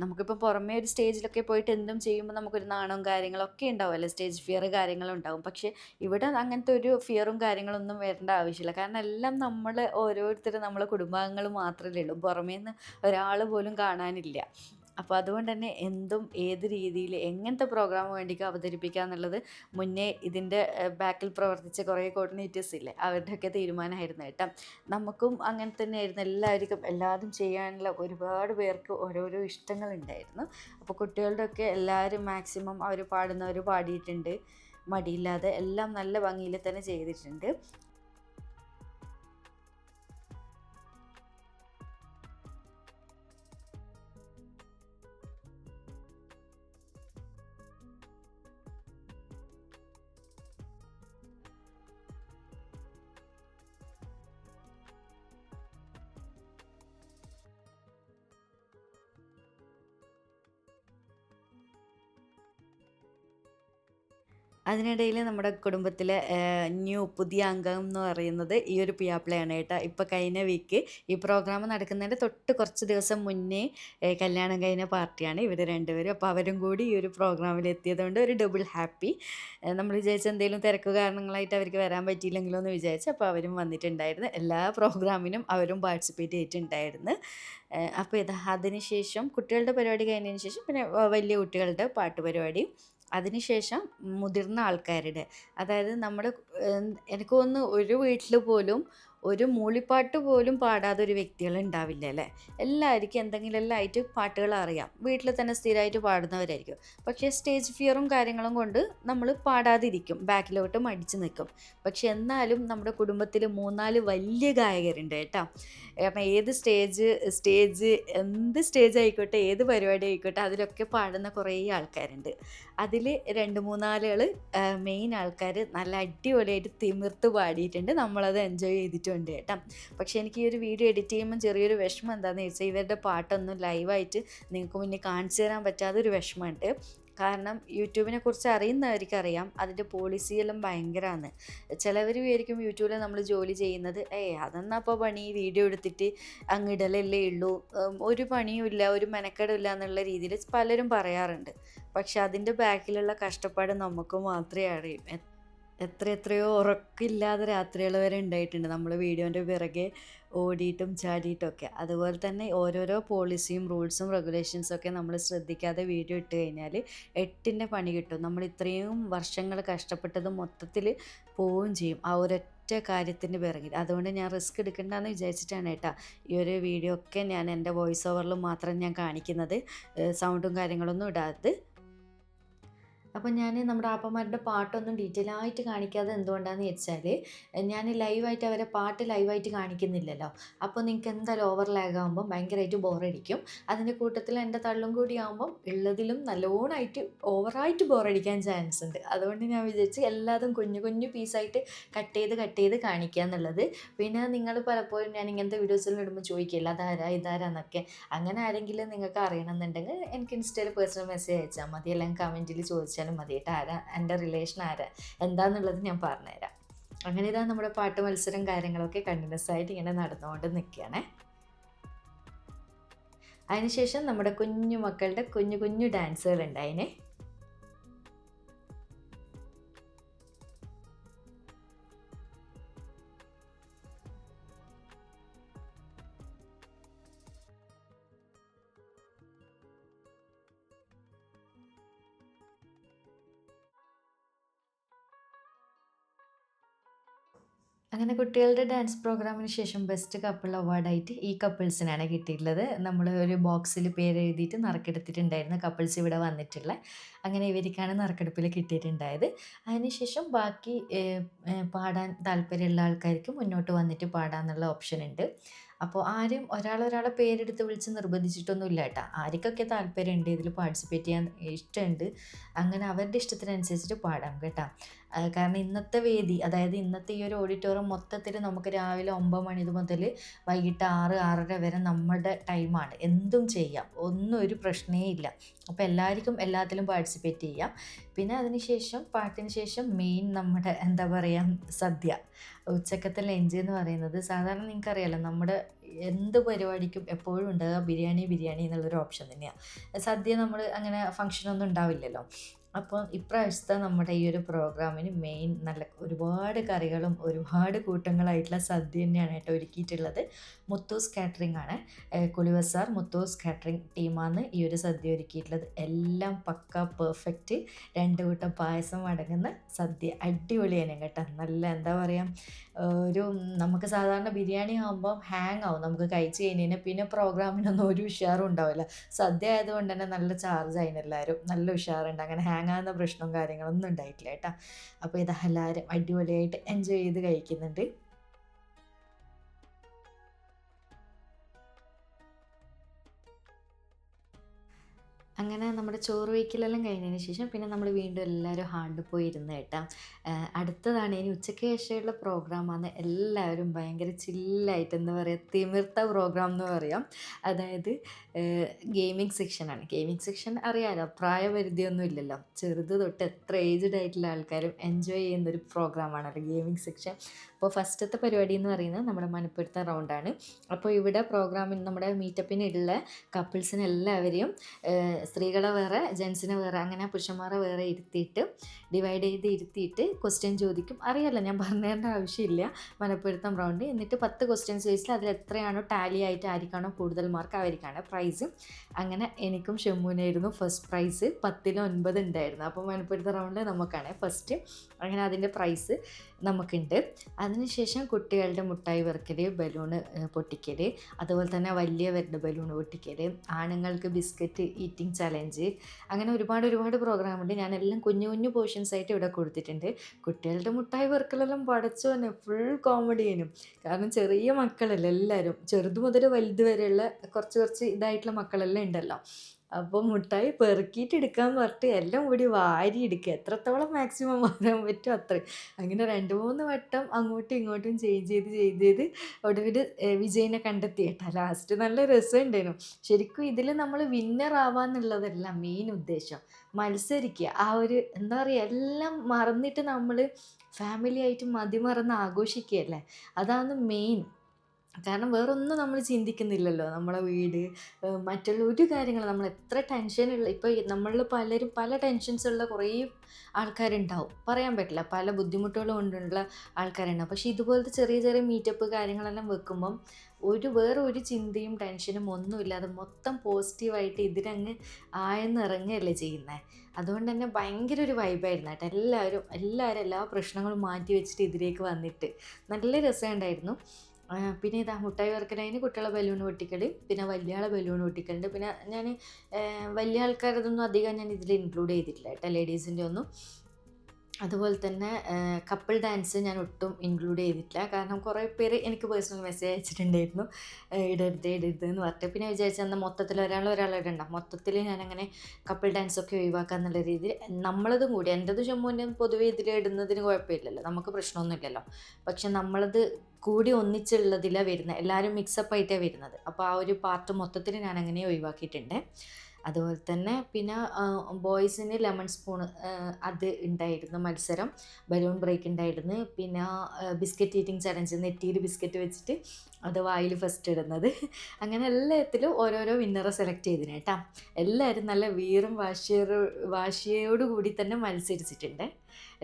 Speaker 1: നമുക്കിപ്പോൾ പുറമേ ഒരു സ്റ്റേജിലൊക്കെ പോയിട്ട് എന്തും ചെയ്യുമ്പോൾ നമുക്കൊരു നാണവും കാര്യങ്ങളൊക്കെ ഉണ്ടാവുമല്ലോ സ്റ്റേജ് ഫിയർ കാര്യങ്ങളും ഉണ്ടാവും പക്ഷേ ഇവിടെ അങ്ങനത്തെ ഒരു ഫിയറും കാര്യങ്ങളൊന്നും വരേണ്ട ആവശ്യമില്ല. കാരണം എല്ലാം നമ്മൾ ഓരോരുത്തരും നമ്മളെ കുടുംബാംഗങ്ങൾ മാത്രമേ ഉള്ളൂ. പുറമേ നിന്ന് ഒരാൾ പോലും കാണാനില്ല. അപ്പോൾ അതുകൊണ്ട് തന്നെ എന്തും ഏത് രീതിയിൽ എങ്ങനത്തെ പ്രോഗ്രാം വേണ്ടിക്ക് അവതരിപ്പിക്കുക എന്നുള്ളത് മുന്നേ ഇതിന്റെ ബാക്കിൽ പ്രവർത്തിച്ച കുറേ കോർഡിനേറ്റേഴ്സ് ഇല്ലേ അവരുടെയൊക്കെ തീരുമാനമായിരുന്നു കേട്ടോ. നമുക്കും അങ്ങനെ തന്നെ ആയിരുന്നു എല്ലാവർക്കും എല്ലാതും ചെയ്യാനുള്ള ഒരുപാട് പേർക്ക് ഓരോരോ ഇഷ്ടങ്ങളുണ്ടായിരുന്നു അപ്പോൾ കുട്ടികളുടെയൊക്കെ എല്ലാവരും മാക്സിമം അവർ പാടുന്നവർ പാടിയിട്ടുണ്ട്. മടിയില്ലാതെ എല്ലാം നല്ല ഭംഗിയിൽ തന്നെ ചെയ്തിട്ടുണ്ട്. അതിനിടയിൽ നമ്മുടെ കുടുംബത്തിലെ ന്യൂ പുതിയ അംഗം എന്ന് പറയുന്നത് ഈ ഒരു പിയാപ്പിളയാണ് കേട്ടോ. ഇപ്പോൾ കഴിഞ്ഞ വീക്ക് ഈ പ്രോഗ്രാം നടക്കുന്നതിന്റെ തൊട്ട് കുറച്ച് ദിവസം മുന്നേ കല്യാണം കഴിഞ്ഞ പാർട്ടിയാണ് ഇവർ രണ്ടുപേരും. അപ്പോൾ അവരും കൂടി ഈ ഒരു പ്രോഗ്രാമിൽ എത്തിയതുകൊണ്ട് ഒരു ഡബിൾ ഹാപ്പി നമ്മൾ വിചാരിച്ച എന്തെങ്കിലും തിരക്ക് കാരണങ്ങളായിട്ട് അവർക്ക് വരാൻ പറ്റിയില്ലെങ്കിലോ എന്ന് വിചാരിച്ച് അപ്പോൾ അവരും വന്നിട്ടുണ്ടായിരുന്നു. എല്ലാ പ്രോഗ്രാമിനും അവരും പാർട്ടിസിപ്പേറ്റ് ചെയ്തിട്ടുണ്ടായിരുന്നു. അപ്പോൾ ഇത് അതിനുശേഷം കുട്ടികളുടെ പരിപാടി കഴിഞ്ഞതിന് ശേഷം പിന്നെ വലിയ കുട്ടികളുടെ പാട്ട് പരിപാടി അതിനുശേഷം മുതിർന്ന ആൾക്കാരുടെ. അതായത് നമ്മുടെ എനിക്ക് തോന്നുന്നു ഒരു വീട്ടിൽ പോലും ഒരു മൂളിപ്പാട്ട് പോലും പാടാതെ ഒരു വ്യക്തികൾ ഉണ്ടാവില്ല അല്ലേ? എല്ലാവർക്കും എന്തെങ്കിലും ആയിട്ട് പാട്ടുകൾ അറിയാം. വീട്ടിൽ തന്നെ സ്ഥിരമായിട്ട് പാടുന്നവരായിരിക്കും. പക്ഷേ സ്റ്റേജ് ഫിയറും കാര്യങ്ങളും കൊണ്ട് നമ്മൾ പാടാതിരിക്കും. ബാക്കിലോട്ട് മടിച്ച് നിൽക്കും. പക്ഷെ എന്നാലും നമ്മുടെ കുടുംബത്തിൽ മൂന്നാൽ വലിയ ഗായകരുണ്ട് കേട്ടോ. കാരണം ഏത് സ്റ്റേജ് സ്റ്റേജ് എന്ത് സ്റ്റേജ് ആയിക്കോട്ടെ ഏത് പരിപാടി ആയിക്കോട്ടെ അതിലൊക്കെ പാടുന്ന കുറേ ആൾക്കാരുണ്ട്. അതിൽ രണ്ട് മൂന്നാലുകൾ മെയിൻ ആൾക്കാർ നല്ല അടിപൊളിയായിട്ട് തിമിർത്ത് പാടിയിട്ടുണ്ട്. നമ്മളത് എൻജോയ് ചെയ്തിട്ടുണ്ട് കേട്ടോ. പക്ഷേ എനിക്ക് ഈ ഒരു വീഡിയോ എഡിറ്റ് ചെയ്യുമ്പോൾ ചെറിയൊരു വിഷമം എന്താണെന്ന് ചോദിച്ചാൽ ഇവരുടെ പാട്ടൊന്നും ലൈവായിട്ട് നിങ്ങൾക്ക് മുന്നിൽ കാണിച്ചു തരാൻ ഒരു വിഷമമുണ്ട്. കാരണം യൂട്യൂബിനെ കുറിച്ച് അറിയുന്നവർക്ക് അറിയാം അതിന്റെ പോളിസിയെല്ലാം ഭയങ്കരമാണ് ചിലവർ വിചാരിക്കും യൂട്യൂബിൽ നമ്മൾ ജോലി ചെയ്യുന്നത് ഏയ് അതെന്നാ അപ്പോൾ പണി വീഡിയോ എടുത്തിട്ട് അങ്ങ് ഇടലല്ലേ ഉള്ളൂ. ഒരു പണിയും ഇല്ല ഒരു മെനക്കെടില്ല എന്നുള്ള രീതിയിൽ പലരും പറയാറുണ്ട്. പക്ഷെ അതിന്റെ ബാക്കിലുള്ള കഷ്ടപ്പാട് നമുക്ക് മാത്രമേ അറിയൂ. എ- എത്ര എത്രയോ ഉറക്കില്ലാതെ രാത്രികൾ വരെ ഉണ്ടായിട്ടുണ്ട്. നമ്മൾ വീഡിയോന്റെ പിറകെ ഓടിയിട്ടും ചാടിയിട്ടൊക്കെ അതുപോലെ തന്നെ ഓരോരോ പോളിസിയും റൂൾസും റെഗുലേഷൻസും ഒക്കെ നമ്മൾ ശ്രദ്ധിക്കാതെ വീഡിയോ ഇട്ട് കഴിഞ്ഞാൽ എട്ടിന്റെ പണി കിട്ടും. നമ്മൾ ഇത്രയും വർഷങ്ങൾ കഷ്ടപ്പെട്ടത് മൊത്തത്തിൽ പോവുകയും ചെയ്യും. ആ ഒരൊറ്റ കാര്യത്തിന്റെ പിറകിൽ അതുകൊണ്ട് ഞാൻ റിസ്ക് എടുക്കണ്ടെന്ന് വിചാരിച്ചിട്ടാണ് കേട്ടോ ഈ ഒരു വീഡിയോ ഒക്കെ ഞാൻ എന്റെ വോയിസ് ഓവറിൽ മാത്രം ഞാൻ കാണിക്കുന്നത്. സൗണ്ടും കാര്യങ്ങളൊന്നും ഇടാത്തത് അപ്പം ഞാൻ നമ്മുടെ ആപ്പന്മാരുടെ പാട്ടൊന്നും ഡീറ്റെയിൽ ആയിട്ട് കാണിക്കാതെ എന്തുകൊണ്ടാണെന്ന് വെച്ചാൽ ഞാൻ ലൈവായിട്ട് അവരെ പാട്ട് ലൈവായിട്ട് കാണിക്കുന്നില്ലല്ലോ. അപ്പോൾ നിങ്ങൾക്ക് എന്തായാലും ഓവർ ലാഗ് ആകുമ്പോൾ ഭയങ്കരമായിട്ട് ബോറടിക്കും അതിന്റെ കൂട്ടത്തിൽ എന്റെ തള്ളും കൂടി ആകുമ്പം ഉള്ളതിലും നല്ലോണമായിട്ട് ഓവറായിട്ട് ബോറടിക്കാൻ ചാൻസ് ഉണ്ട്. അതുകൊണ്ട് ഞാൻ വിചാരിച്ച് എല്ലാതും കുഞ്ഞു കുഞ്ഞു പീസായിട്ട് കട്ട് ചെയ്ത് കട്ട് ചെയ്ത് കാണിക്കുക എന്നുള്ളത്. പിന്നെ നിങ്ങൾ പലപ്പോഴും ഞാൻ ഇങ്ങനത്തെ വീഡിയോസിൽ ഇടുമ്പോൾ ചോദിക്കില്ല അതാരാ ഇതാരാ എന്നൊക്കെ. അങ്ങനെ ആരെങ്കിലും നിങ്ങൾക്ക് അറിയണമെന്നുണ്ടെങ്കിൽ എനിക്ക് ഇൻസ്റ്റയിൽ പേഴ്സണൽ മെസ്സേജ് അയച്ചാൽ മതി. അല്ലെങ്കിൽ കമന്റിൽ ചോദിച്ചാലും മതി കേട്ടോ. ആരാ? എന്റെ റിലേഷൻ ആരാ? എന്താന്നുള്ളത് ഞാൻ പറഞ്ഞുതരാം. അങ്ങനെ ഇതാ നമ്മുടെ പാട്ട് മത്സരം കാര്യങ്ങളൊക്കെ കണ്ടിന്യൂസ് ആയിട്ട് ഇങ്ങനെ നടന്നുകൊണ്ട് നിൽക്കുകയാണേ. അതിനുശേഷം നമ്മുടെ കുഞ്ഞു മക്കളുടെ കുഞ്ഞു കുഞ്ഞു ഡാൻസുകൾ ഉണ്ടായിനെ. അങ്ങനെ കുട്ടികളുടെ ഡാൻസ് പ്രോഗ്രാമിന് ശേഷം ബെസ്റ്റ് കപ്പിൾ അവാർഡായിട്ട് ഈ കപ്പിൾസിനാണ് കിട്ടിയിട്ടുള്ളത്. നമ്മൾ ഒരു ബോക്സിൽ പേര് എഴുതിയിട്ട് നറുക്കെടുത്തിട്ടുണ്ടായിരുന്നു. കപ്പിൾസ് ഇവിടെ വന്നിട്ടുള്ള. അങ്ങനെ ഇവർക്കാണ് നറുക്കെടുപ്പിൽ കിട്ടിയിട്ടുണ്ടായത്. അതിനുശേഷം ബാക്കി പാടാൻ താല്പര്യമുള്ള ആൾക്കാർക്ക് മുന്നോട്ട് വന്നിട്ട് പാടാന്നുള്ള ഓപ്ഷൻ ഉണ്ട്. അപ്പോൾ ആരും ഒരാളൊരാളെ പേരെടുത്ത് വിളിച്ച് നിർബന്ധിച്ചിട്ടൊന്നും ഇല്ല കേട്ടോ. ആർക്കൊക്കെ താല്പര്യമുണ്ട് ഇതിൽ പാർട്ടിസിപ്പേറ്റ് ചെയ്യാൻ ഇഷ്ടമുണ്ട് അങ്ങനെ അവരുടെ ഇഷ്ടത്തിനനുസരിച്ചിട്ട് പാടാം കേട്ടോ. കാരണം ഇന്നത്തെ വേദി അതായത് ഇന്നത്തെ ഈ ഒരു ഓഡിറ്റോറിയം മൊത്തത്തിൽ നമുക്ക് രാവിലെ ഒമ്പത് മണി മുതൽ വൈകിട്ട് ആറ് ആറര വരെ നമ്മുടെ ടൈമാണ് എന്തും ചെയ്യാം. ഒന്നും ഒരു പ്രശ്നമേ ഇല്ല. അപ്പോൾ എല്ലാവർക്കും എല്ലാത്തിലും പാർട്ടിസിപ്പേറ്റ് ചെയ്യാം. പിന്നെ അതിനുശേഷം പാട്ടിന് ശേഷം മെയിൻ നമ്മുടെ എന്താ പറയുക സദ്യ. ഉച്ചക്കത്തെ ലഞ്ച് എന്ന് പറയുന്നത് സാധാരണ നിങ്ങൾക്കറിയാലോ നമ്മുടെ എന്ത് പരിപാടിക്കും എപ്പോഴും ഉണ്ടാകുക ബിരിയാണി ബിരിയാണി എന്നുള്ളൊരു ഓപ്ഷൻ തന്നെയാണ് സദ്യ നമ്മൾ അങ്ങനെ ഫംഗ്ഷനൊന്നും ഉണ്ടാവില്ലല്ലോ. അപ്പോൾ ഇപ്രാവശ്യത്തെ നമ്മുടെ ഈ ഒരു പ്രോഗ്രാമിന് മെയിൻ നല്ല ഒരുപാട് കറികളും ഒരുപാട് കൂട്ടങ്ങളായിട്ടുള്ള സദ്യ തന്നെയാണ് കേട്ടോ ഒരുക്കിയിട്ടുള്ളത്. മുത്തൂസ് കാറ്ററിംഗ് ആണ്. കുളിവസാർ മുത്തൂസ് കാറ്ററിംഗ് ടീമാണ് ഈ ഒരു സദ്യ ഒരുക്കിയിട്ടുള്ളത്. എല്ലാം പക്ക പെർഫെക്റ്റ്. രണ്ട് കൂട്ടം പായസം അടങ്ങുന്ന സദ്യ. അടിപൊളിയാണ് കേട്ടോ. നല്ല എന്താ പറയുക ഒരു നമുക്ക് സാധാരണ ബിരിയാണി ആകുമ്പം ഹാങ് ആവും. നമുക്ക് കഴിച്ച് കഴിഞ്ഞാൽ പിന്നെ പ്രോഗ്രാമിനൊന്നും ഒരു ഉഷാറും ഉണ്ടാവില്ല. സദ്യ ആയതുകൊണ്ട് തന്നെ നല്ല ചാർജ് അതിനെല്ലാവരും നല്ല ഉഷാറുണ്ട്. അങ്ങനെ ഹാങ് ആകുന്ന പ്രശ്നവും കാര്യങ്ങളൊന്നും ഉണ്ടായിട്ടില്ല കേട്ടോ. അപ്പോൾ ഇത് എല്ലാവരും അടിപൊളിയായിട്ട് എൻജോയ് ചെയ്ത് കഴിക്കുന്നുണ്ട്. അങ്ങനെ നമ്മുടെ ചോറ് വയ്ക്കലെല്ലാം കഴിഞ്ഞതിന് ശേഷം പിന്നെ നമ്മൾ വീണ്ടും എല്ലാവരും ഹാളിൽ പോയി ഇരുന്ന് കേട്ടോ. അടുത്തതാണ് ഇനി ഉച്ചയ്ക്ക് ശേഷമുള്ള പ്രോഗ്രാമാണ് എല്ലാവരും ഭയങ്കര ചില്ലായിട്ട് എന്താ പറയുക തിമിർത്ത പ്രോഗ്രാം എന്ന് പറയാം. അതായത് ഗെയിമിംഗ് സെക്ഷനാണ് ഗെയിമിംഗ് സെക്ഷൻ അറിയാലോ പ്രായപരിധിയൊന്നും ഇല്ലല്ലോ. ചെറുത് തൊട്ട് എത്ര ഏജ്ഡ് ആയിട്ടുള്ള ആൾക്കാരും എൻജോയ് ചെയ്യുന്ന ഒരു പ്രോഗ്രാമാണല്ലോ ഗെയിമിംഗ് സെക്ഷൻ അപ്പോൾ ഫസ്റ്റത്തെ പരിപാടി എന്ന് പറയുന്നത് നമ്മുടെ മണിപ്പുറത്തെ റൗണ്ടാണ് അപ്പോൾ ഇവിടെ പ്രോഗ്രാമിന് നമ്മുടെ മീറ്റപ്പിനുള്ള കപ്പിൾസിന് എല്ലാവരെയും സ്ത്രീകളെ വേറെ ജെൻസിനെ വേറെ അങ്ങനെ പുരുഷന്മാരെ വേറെ ഇരുത്തിയിട്ട് ഡിവൈഡ് ചെയ്ത് ഇരുത്തിയിട്ട് ക്വസ്റ്റ്യൻ ചോദിക്കും. അറിയാലോ ഞാൻ പറഞ്ഞേണ്ട ആവശ്യമില്ല. മലപ്പുരത്തം റൗണ്ട് എന്നിട്ട് പത്ത് ക്വസ്റ്റ്യൻസ് ചോദിച്ചാൽ അതിൽ എത്രയാണോ ടാലി ആയിട്ട് ആയിരിക്കാണോ കൂടുതൽ മാർക്ക് അവർക്കാണ് പ്രൈസ് അങ്ങനെ എനിക്കും ഷെമ്മുനായിരുന്നു ഫസ്റ്റ് പ്രൈസ് പത്തിൽ ഒൻപത് ഉണ്ടായിരുന്നു. അപ്പോൾ മലപ്പുരത്തം റൗണ്ട് നമുക്കാണ് ഫസ്റ്റ് അങ്ങനെ അതിന്റെ പ്രൈസ് നമുക്കുണ്ട്. അതിനുശേഷം കുട്ടികളുടെ മുട്ടായി വെറുക്കൽ ബലൂണ് പൊട്ടിക്കൽ അതുപോലെ തന്നെ വലിയവരുടെ ബലൂൺ പൊട്ടിക്കൽ ആണുങ്ങൾക്ക് ബിസ്ക്കറ്റ് ഈറ്റിംഗ് ചലഞ്ച് അങ്ങനെ ഒരുപാട് ഒരുപാട് പ്രോഗ്രാമുണ്ട് ഞാനെല്ലാം കുഞ്ഞു കുഞ്ഞു പോർഷൻസ് ആയിട്ട് ഇവിടെ കൊടുത്തിട്ടുണ്ട്. കുട്ടികളുടെ മുട്ടായി വർക്കലെല്ലാം പടച്ചു തന്നെ. ഫുൾ കോമഡിയനും കാരണം ചെറിയ മക്കളല്ലേ എല്ലാവരും. ചെറുതു മുതൽ വലുത് വരെയുള്ള കുറച്ച് കുറച്ച് ഇതായിട്ടുള്ള മക്കളെല്ലാം ഉണ്ടല്ലോ. അപ്പോൾ മുട്ടായി പെറുക്കിയിട്ട് എടുക്കാൻ പറഞ്ഞിട്ട് എല്ലാം കൂടി വാരി എടുക്കുക. എത്രത്തോളം മാക്സിമം മാറാൻ പറ്റും അത്രയും അങ്ങനെ രണ്ട് മൂന്ന് വട്ടം അങ്ങോട്ടും ഇങ്ങോട്ടും ചേഞ്ച് ചെയ്ത് ചെയ്ത് ചെയ്ത് ഒടുവിൽ വിജയിനെ കണ്ടെത്തി കേട്ടോ. ലാസ്റ്റ് നല്ല രസമുണ്ടായിരുന്നു ശരിക്കും ഇതിൽ നമ്മൾ വിന്നർ ആവാന്നുള്ളതല്ല മെയിൻ ഉദ്ദേശം. മത്സരിക്കുക. ആ ഒരു എന്താ പറയുക എല്ലാം മറന്നിട്ട് നമ്മൾ ഫാമിലി ആയിട്ട് മതിമറന്ന് ആഘോഷിക്കുകയല്ലേ അതാണ് മെയിൻ കാരണം വേറൊന്നും നമ്മൾ ചിന്തിക്കുന്നില്ലല്ലോ. നമ്മളെ വീട് മറ്റുള്ള ഒരു കാര്യങ്ങൾ നമ്മൾ എത്ര ടെൻഷനുള്ള ഇപ്പോൾ നമ്മളിൽ പലരും പല ടെൻഷൻസ് ഉള്ള കുറേ ആൾക്കാരുണ്ടാവും. പറയാൻ പറ്റില്ല. പല ബുദ്ധിമുട്ടുകൾ കൊണ്ടുള്ള ആൾക്കാരുണ്ടാവും. പക്ഷേ ഇതുപോലത്തെ ചെറിയ ചെറിയ മീറ്റപ്പ് കാര്യങ്ങളെല്ലാം വെക്കുമ്പം ഒരു വേറെ ഒരു ചിന്തയും ടെൻഷനും ഒന്നുമില്ലാതെ മൊത്തം പോസിറ്റീവായിട്ട് ഇതിനങ്ങ് ആയെന്നിറങ്ങുകയല്ലേ ചെയ്യുന്നത് അതുകൊണ്ട് തന്നെ ഭയങ്കര ഒരു വൈബായിരുന്നു കേട്ടോ. എല്ലാവരും എല്ലാവരും എല്ലാ പ്രശ്നങ്ങളും മാറ്റി വെച്ചിട്ട് ഇതിലേക്ക് വന്നിട്ട്. നല്ല രസമുണ്ടായിരുന്നു. പിന്നെ ഇതാ മുട്ടായി വറുക്കലതിന് കുട്ടികളെ ബലൂൺ പൊട്ടിക്കൽ പിന്നെ വലിയ ആളെ ബലൂൺ പൊട്ടിക്കലുണ്ട്. പിന്നെ ഞാൻ വലിയ ആൾക്കാരതൊന്നും അധികം ഞാൻ ഇതിൽ ഇൻക്ലൂഡ് ചെയ്തിട്ടില്ല കേട്ടോ ലേഡീസിന്റെ ഒന്നും. അതുപോലെ തന്നെ കപ്പിൾ ഡാൻസ് ഞാൻ ഒട്ടും ഇൻക്ലൂഡ് ചെയ്തിട്ടില്ല. കാരണം കുറേ പേര് എനിക്ക് പേഴ്സണൽ മെസ്സേജ് അയച്ചിട്ടുണ്ടായിരുന്നു. ഇടരുത് ഇടരുത് എന്ന് പറഞ്ഞിട്ട്. പിന്നെ വിചാരിച്ചാൽ എന്നാൽ മൊത്തത്തിൽ ഒരാൾ ഒരാൾ ഇടണ്ട മൊത്തത്തിൽ ഞാനങ്ങനെ കപ്പിൾ ഡാൻസ് ഒക്കെ ഒഴിവാക്കുക എന്നുള്ള രീതിയിൽ നമ്മളതും കൂടി എന്റെത് ചുമ്മുന്റെ പൊതുവെ ഇതിൽ ഇടുന്നതിന് കുഴപ്പമില്ലല്ലോ. നമുക്ക് പ്രശ്നമൊന്നുമില്ലല്ലോ. പക്ഷെ നമ്മളത് കൂടി ഒന്നിച്ചുള്ളതിലാണ് വരുന്നത്. എല്ലാവരും മിക്സപ്പ് ആയിട്ടാണ് വരുന്നത്. അപ്പോൾ ആ ഒരു പാർട്ട് മൊത്തത്തിൽ ഞാൻ അങ്ങനെ ഒഴിവാക്കിയിട്ടുണ്ട്. അതുപോലെ തന്നെ പിന്നെ ബോയ്സിന് ലെമൺ സ്പൂൺ അത് ഉണ്ടായിരുന്നു മത്സരം. ബലൂൺ ബ്രേക്ക് ഉണ്ടായിരുന്നു. പിന്നെ ബിസ്ക്കറ്റ് ഈറ്റിംഗ് ചലഞ്ച് നെറ്റിയിൽ ബിസ്ക്കറ്റ് വെച്ചിട്ട് അത് വായിൽ ഫസ്റ്റ് ഇടുന്നത്. അങ്ങനെ എല്ലാത്തിലും ഓരോരോ വിന്നറെ സെലക്ട് ചെയ്തിന് കേട്ടോ. എല്ലാവരും നല്ല വീറും വാശിയോ വാശിയോടുകൂടി തന്നെ മത്സരിച്ചിട്ടുണ്ട്.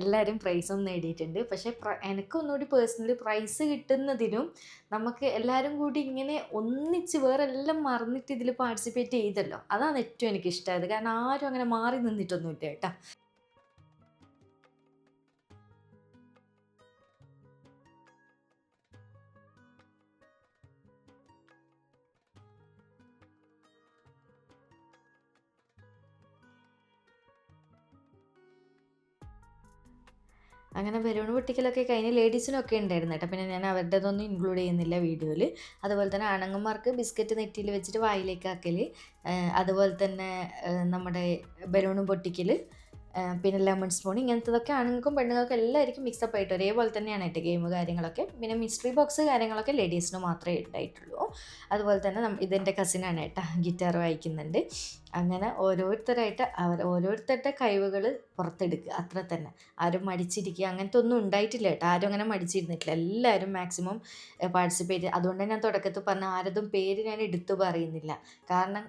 Speaker 1: എല്ലാവരും പ്രൈസും നേടിയിട്ടുണ്ട്. പക്ഷേ എനിക്ക് ഒന്നുകൂടി പേഴ്സണലി പ്രൈസ് കിട്ടുന്നതിനും നമുക്ക് എല്ലാവരും കൂടി ഇങ്ങനെ ഒന്നിച്ച് വേറെ എല്ലാം മറന്നിട്ട് ഇതിൽ പാർട്ടിസിപ്പേറ്റ് ചെയ്തല്ലോ. അതാണ് ഏറ്റവും എനിക്ക് ഇഷ്ടമായത് കാരണം ആരും അങ്ങനെ മാറി നിന്നിട്ടൊന്നുമില്ല കേട്ടോ. അങ്ങനെ ബലൂൺ പൊട്ടിക്കലൊക്കെ കഴിഞ്ഞ് ലേഡീസിനൊക്കെ ഉണ്ടായിരുന്നു കേട്ടോ. പിന്നെ ഞാൻ അവരുടേതൊന്നും ഇൻക്ലൂഡ് ചെയ്യുന്നില്ല വീഡിയോയിൽ. അതുപോലെ തന്നെ ആണുങ്ങന്മാർക്ക് ബിസ്ക്കറ്റ് നെറ്റിയിൽ വെച്ചിട്ട് വായിലേക്ക് ആക്കൽ അതുപോലെ തന്നെ നമ്മുടെ ബലൂൺ പൊട്ടിക്കൽ പിന്നെ ലെമൺ സ്പൂൺ ഇങ്ങനത്തതൊക്കെ ആണുങ്ങൾക്കും പെണ്ണുങ്ങൾക്കും എല്ലാവർക്കും മിക്സപ്പ് ആയിട്ട് ഒരേപോലെ തന്നെയാണ് കേട്ടോ ഗെയിം കാര്യങ്ങളൊക്കെ. പിന്നെ മിസ്റ്ററി ബോക്സ് കാര്യങ്ങളൊക്കെ ലേഡീസിന് മാത്രമേ ഉണ്ടായിട്ടുള്ളൂ. അതുപോലെ തന്നെ ഇതിന്റെ കസിനാണ് കേട്ടോ ഗിറ്റാർ വായിക്കുന്നുണ്ട്. അങ്ങനെ ഓരോരുത്തരായിട്ട് അവർ ഓരോരുത്തരുടെ കഴിവുകൾ പുറത്തെടുക്കുക. അത്ര തന്നെ. ആരും മടിച്ചിരിക്കുക. അങ്ങനത്തെ ഒന്നും ഉണ്ടായിട്ടില്ല കേട്ടോ. ആരും അങ്ങനെ മടിച്ചിരുന്നിട്ടില്ല. എല്ലാവരും മാക്സിമം പാർട്ടിസിപ്പേറ്റ് അതുകൊണ്ട് ഞാൻ തുടക്കത്തിൽ പറഞ്ഞ ആരതും പേര് ഞാൻ എടുത്തു പറയുന്നില്ല. കാരണം